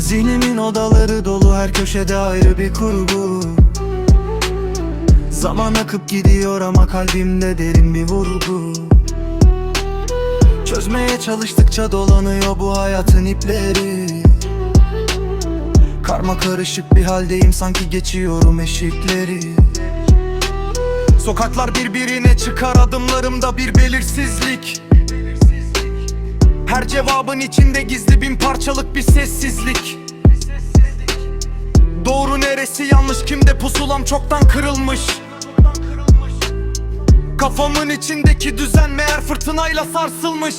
Zihnimin odaları dolu her köşede ayrı bir kurgu. Zaman akıp gidiyor ama kalbimde derin bir vurgu. Çözmeye çalıştıkça dolanıyor bu hayatın ipleri. Karma karışık bir haldeyim sanki geçiyorum eşikleri. Sokaklar birbirine çıkar adımlarımda bir belirsizlik Her cevabın içinde gizli bin parçalık bir sessizlik. Doğru neresi yanlış kimde pusulam çoktan kırılmış. Kafamın içindeki düzen meğer fırtınayla sarsılmış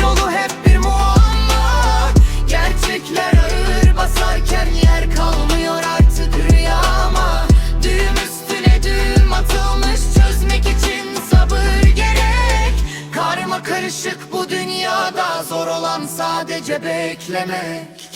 yolu hep bir muamma Gerçekler ağır basarken yer kalmıyor artık rüyama. Düğüm üstüne düğüm atılmış çözmek için sabır gerek. Karma karışık bu dünyada zor olan sadece beklemek